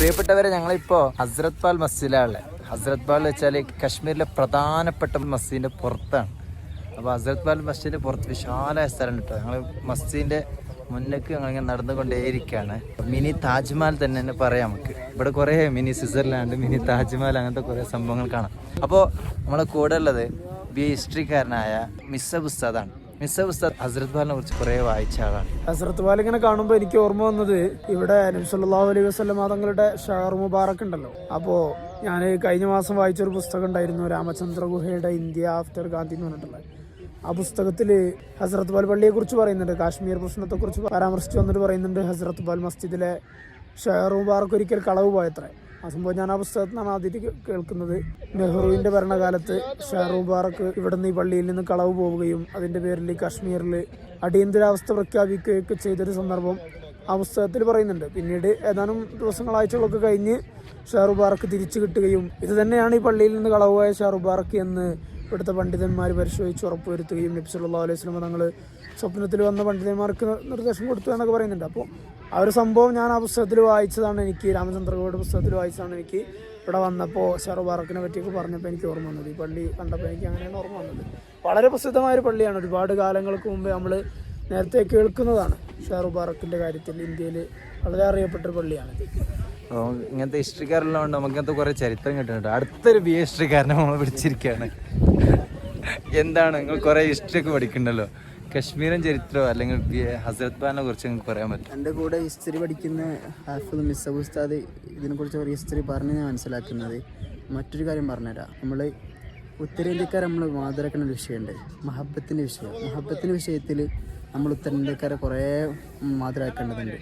പ്രിയപ്പെട്ടവരെ ഞങ്ങളിപ്പോ ഹസ്രത് പാൽ മസ്ജിദിലാണ് ഹസ്രത് പാൽ വെച്ചാൽ കശ്മീരിലെ പ്രധാനപ്പെട്ട മസ്ജിദിന്റെ പുറത്താണ്. അപ്പോൾ ഹസ്രത് പാൽ മസ്ജിദിന്റെ പുറത്ത് വിശാലമായ സ്ഥലം കേട്ടോ ഞങ്ങൾ മസ്ജിദിന്റെ മുന്നേക്ക് ഞങ്ങളിങ്ങനെ നടന്നുകൊണ്ടേയിരിക്കുകയാണ് മിനി താജ്മഹൽ തന്നെ തന്നെ പറയാം നമുക്ക്. ഇവിടെ കുറേ മിനി സ്വിറ്റ്സർലാൻഡ് മിനി താജ്മഹൽ അങ്ങനത്തെ കുറേ സംഭവങ്ങൾ കാണാം. അപ്പോൾ നമ്മളെ കൂടെ ഉള്ളത് ബി ഹിസ്റ്ററിക്കാരനായ മിസ്സ ഉസ്താദാണ്. മിസ്സ ഉസ്താദ് ഹസ്രത് ബാലിനെ കുറിച്ച് കുറേ വായിച്ച ആളാണ്. ഹസ്രത്ത് ബാൽ ഇങ്ങനെ കാണുമ്പോൾ എനിക്ക് ഓർമ്മ വന്നത് ഇവിടെ നബ്സല്ലാഹു അലൈഹി വസ്ലം തങ്ങളുടെ ഷാർ മുബാറക് ഉണ്ടല്ലോ. അപ്പോ ഞാൻ കഴിഞ്ഞ മാസം വായിച്ചൊരു പുസ്തകം ഉണ്ടായിരുന്നു രാമചന്ദ്ര ഗുഹയുടെ ഇന്ത്യ ആഫ്റ്റർ ഗാന്ധി എന്ന് പറഞ്ഞിട്ടുള്ളത് ആ പുസ്തകത്തിൽ ഹസ്രത്ത് ബാൽ പള്ളിയെ കുറിച്ച് പറയുന്നുണ്ട് കാശ്മീർ പ്രശ്നത്തെക്കുറിച്ച് പരാമർശിച്ചു വന്നിട്ട് പറയുന്നുണ്ട് ഹസ്രത്ത് ബാൽ മസ്ജിദിലെ ഷെയർ മുബാറക്ക് ഒരിക്കൽ കളവ് പോയത്രേ. ആ സംഭവം ഞാൻ ആ പുസ്തകത്തിൽ നിന്നാണ് ആദ്യമായിട്ട് കേൾക്കുന്നത്. നെഹ്റുവിന്റെ ഭരണകാലത്ത് ഷാറു മുബാറക്ക് ഈ പള്ളിയിൽ നിന്ന് കളവ് പോവുകയും അതിന്റെ പേരിൽ കാശ്മീരിൽ അടിയന്തരാവസ്ഥ പ്രഖ്യാപിക്കുകയൊക്കെ ചെയ്തൊരു സന്ദർഭം ആ പുസ്തകത്തിൽ പറയുന്നുണ്ട്. പിന്നീട് ഏതാനും ദിവസങ്ങൾ ആഴ്ചകളൊക്കെ കഴിഞ്ഞ് ഷാറു ബാറക്ക് തിരിച്ചു കിട്ടുകയും ഇത് തന്നെയാണ് ഈ പള്ളിയിൽ നിന്ന് കളവുപോയ ഷാറു ബാറക്ക് എന്ന് ഇവിടുത്തെ പണ്ഡിതന്മാർ പരിശോധിച്ച് ഉറപ്പുവരുത്തുകയും നബ്സുല്ലാ അലൈഹി സ്വലമ തങ്ങൾ സ്വപ്നത്തിൽ വന്ന പണ്ഡിതന്മാർക്ക് നിർദ്ദേശം കൊടുത്തു എന്നൊക്കെ പറയുന്നുണ്ട്. അപ്പോൾ ആ ഒരു സംഭവം ഞാൻ ആ പുസ്തകത്തിൽ വായിച്ചതാണ് എനിക്ക് രാമചന്ദ്രഗോയുടെ പുസ്തകത്തിൽ വായിച്ചതാണ് എനിക്ക് ഇവിടെ വന്നപ്പോൾ ഷെറുബാറക്കിനെ പറ്റിയൊക്കെ പറഞ്ഞപ്പോൾ എനിക്ക് ഓർമ്മ വന്നത്. ഈ പള്ളി കണ്ടപ്പോൾ എനിക്ക് അങ്ങനെയാണ് ഓർമ്മ വന്നത്. വളരെ പ്രസിദ്ധമായ ഒരു പള്ളിയാണ്. ഒരുപാട് കാലങ്ങൾക്ക് മുമ്പ് നമ്മൾ നേരത്തെ കേൾക്കുന്നതാണ് ഷെറുബാറക്കിന്റെ കാര്യത്തിൽ ഇന്ത്യയിൽ വളരെ അറിയപ്പെട്ടൊരു പള്ളിയാണ്. ഇങ്ങനത്തെ ഹിസ്റ്ററിക്കാരുള്ളതുകൊണ്ട് നമുക്ക് ഇങ്ങനത്തെ കുറേ ചരിത്രം കിട്ടുന്നുണ്ട്. അടുത്തൊരു ബി ഹിസ്റ്ററിക്കാരനെ നമ്മൾ പിടിച്ചിരിക്കുകയാണ് എന്താണ്? നിങ്ങൾ കുറേ ഹിസ്റ്ററി ഒക്കെ പഠിക്കണ്ടല്ലോ. കശ്മീരൻ ചരിത്രമോ അല്ലെങ്കിൽ ഹസരത് ബാനെ കുറിച്ച് നിങ്ങൾക്ക് പറയാൻ പറ്റും. എന്റെ കൂടെ ഹിസ്റ്ററി പഠിക്കുന്ന ഹാഫിദ് മിസ്സബ് ഉസ്താദ് ഇതിനെക്കുറിച്ച് ഒരു ഹിസ്റ്ററി പറഞ്ഞ് ഞാൻ മനസ്സിലാക്കുന്നത് മറ്റൊരു കാര്യം പറഞ്ഞുതരാം. നമ്മൾ ഉത്തരേന്ത്യക്കാർ നമ്മൾ മാതൃക്കുന്ന വിഷയമുണ്ട്. മഹബത്തിന്റെ വിഷയം. മഹബത്തിന്റെ വിഷയത്തിൽ നമ്മൾ ഉത്തരേന്ത്യക്കാരെ കുറേ മാതൃകയാക്കേണ്ടതുണ്ട്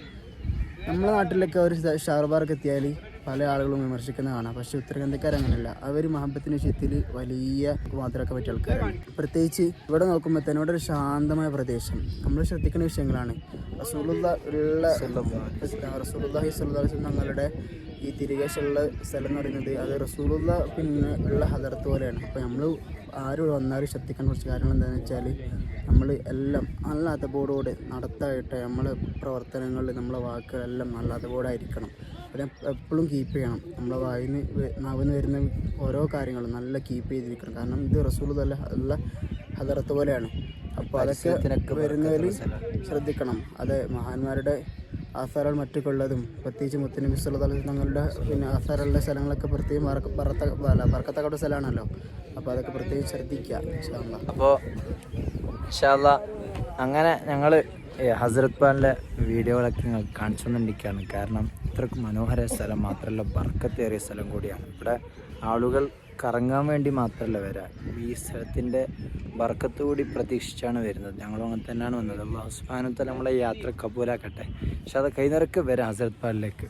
നമ്മുടെ നാട്ടിലൊക്കെ ഒരു ഷാർബാർക്ക് എത്തിയാൽ പല ആളുകളും വിമർശിക്കുന്ന കാണാം. പക്ഷെ ഉത്തരേന്ത്യക്കാർ അങ്ങനെയല്ല അവർ മഹബത്തിന്റെ വിഷയത്തിൽ വലിയ മാത്രമൊക്കെ പറ്റിയ ആൾക്കാരാണ്. പ്രത്യേകിച്ച് ഇവിടെ നോക്കുമ്പോൾ തന്നെ ഇവിടെ ഒരു ശാന്തമായ പ്രദേശം. നമ്മൾ ശ്രദ്ധിക്കുന്ന വിഷയങ്ങളാണ്. തങ്ങളുടെ ഈ തിരികേശുള്ള സ്ഥലം എന്ന് പറയുന്നത് അത് റസൂലുള്ള പിന്നെ ഉള്ള ഹദർത്ത് പോലെയാണ്. അപ്പോൾ നമ്മൾ ആരും വന്നാലും ശ്രദ്ധിക്കാൻ കുറച്ച് കാര്യങ്ങൾ എന്താണെന്ന് വെച്ചാൽ നമ്മൾ എല്ലാം നല്ല അതബോധോടെ നടത്തായിട്ട് നമ്മൾ പ്രവർത്തനങ്ങളിൽ നമ്മളെ വാക്കുകളെല്ലാം നല്ല അതബോധായിരിക്കണം പിന്നെ എപ്പോഴും കീപ്പ് ചെയ്യണം. നമ്മളെ വായിന്ന് നാവിന്ന് വരുന്ന ഓരോ കാര്യങ്ങളും നല്ല കീപ്പ് ചെയ്തിരിക്കണം. കാരണം ഇത് റസൂൾ നല്ല നല്ല ഹദറത്ത് പോലെയാണ്. അപ്പോൾ അതൊക്കെ വരുന്നതിൽ ശ്രദ്ധിക്കണം. അതെ മഹാന്മാരുടെ ആസാറുകൾ മറ്റൊക്കെ ഉള്ളതും പ്രത്യേകിച്ച് മുത്തനബി തലത്തിൽ തങ്ങളുടെ പിന്നെ ആസാറുള്ള സ്ഥലങ്ങളൊക്കെ പ്രത്യേകം പറത്ത അല്ല, ബറക്കത്തക്കപ്പെട്ട സ്ഥലമാണല്ലോ. അപ്പോൾ അതൊക്കെ പ്രത്യേകം ശ്രദ്ധിക്കുക. അപ്പോൾ അങ്ങനെ ഞങ്ങൾ ഹസ്രത് പാലിന്റെ വീഡിയോകളൊക്കെ നിങ്ങൾ കാണിച്ചുകൊണ്ടിരിക്കുകയാണ്. കാരണം ഇത്രക്ക് മനോഹര സ്ഥലം മാത്രമല്ല ബർക്കത്തേറിയ സ്ഥലം കൂടിയാണ്. ഇവിടെ ആളുകൾ കറങ്ങാൻ വേണ്ടി മാത്രമല്ല വരാൻ ഈ സ്ഥലത്തിന്റെ ബർക്കത്ത് കൂടി പ്രതീക്ഷിച്ചാണ് വരുന്നത്. ഞങ്ങളും അങ്ങനെ തന്നെയാണ് വന്നത്. അള്ളാഹു സുബ്ഹാനഹു വ നമ്മളെ യാത്ര കബൂലാക്കട്ടെ. പക്ഷെ അത് കൈനിറക്ക് വരാം ഹസരത് പാലിലേക്ക്